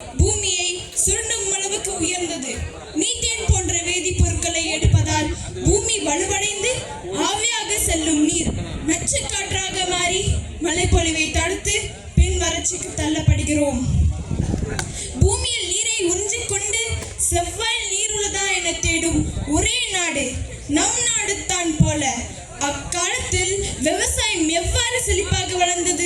பூமியை சுருண்டும் அளவுக்கு உயர்ந்தது. மீத்தேன் போன்ற வேதிப்பொருட்களை எடுப்பதால் பூமி வலுவடைந்து ஆவியாக செல்லும் நீர் நச்சு காற்றாக மாறி மழைப்பொழிவை தடுத்து பின் வறட்சிக்கு தள்ளப்படுகிறோம். பூமியில் நீரை உறிஞ்சிக் கொண்டு செவ்வாய் நீர் உள்ளதா என தேடும் ஒரே நாடு நம் நாடு தான் போல. அக்காலத்தில் விவசாயம் எவ்வாறு செழிப்பாக வளர்ந்தது?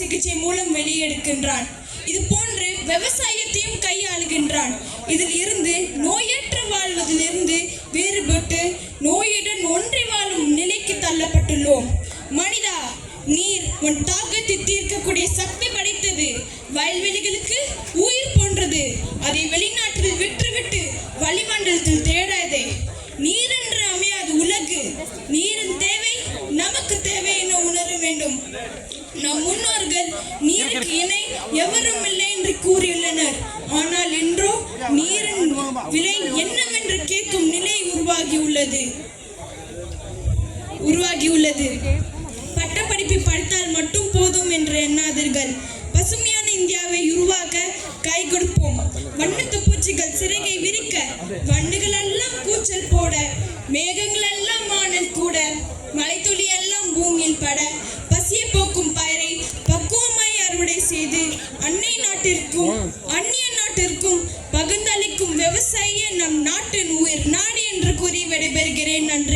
சிகிச்சை மூலம் வெளியெடுக்கின்றான். இது போன்று விவசாயத்தையும் கையாளுகின்றான். இதில் இருந்து நோயற்று வாழ்வதிலிருந்து வேறுபட்டு நோயுடன் ஒன்றி வாழும் நிலைக்கு தள்ளப்பட்டுள்ளோம். மனிதா நீர் உன் தாக்கத்தை தீர்க்கக்கூடிய சக்தி படைத்தது. வயல்வெளிகளுக்கு உயிர் போன்றது. அதை வெளிநாட்டில் விற்றுவிட்டு வளிமண்டலத்தில் தேடாதே. நீர் என்று அமையாது உலகு. நீரின் தேவை நமக்கு தேவை என உணர வேண்டும். நம் முன்னோர்கள் நீருக்கு இணை எவரும் இல்லை என்று கூறியுள்ளனர். ஆனால் இன்றோ நீரின் விலை என்னவென்று கேட்கும் நிலை உருவாகியுள்ளது. உருவாகியுள்ளது. பட்டப்படிப்பு படித்தால் மட்டும் போதும் என்று எண்ணாதீர்கள். பசுமையான இந்தியாவை உருவாக்க கை கொடுப்போம். வண்ணத்து பூச்சிகள் சிறகை விரிக்க வண்டுகள் எல்லாம் கூச்சல் போட மேகங்கள் எல்லாம் வானில் கூட மலைத்துளி செய்து அன்னை நாட்டிற்கும் அந்நிய நாட்டிற்கும் பகிர்ந்தளிக்கும் விவசாய நம் நாட்டின் உயிர். நாடு என்று கூறி விடைபெறுகிறேன். நன்றி.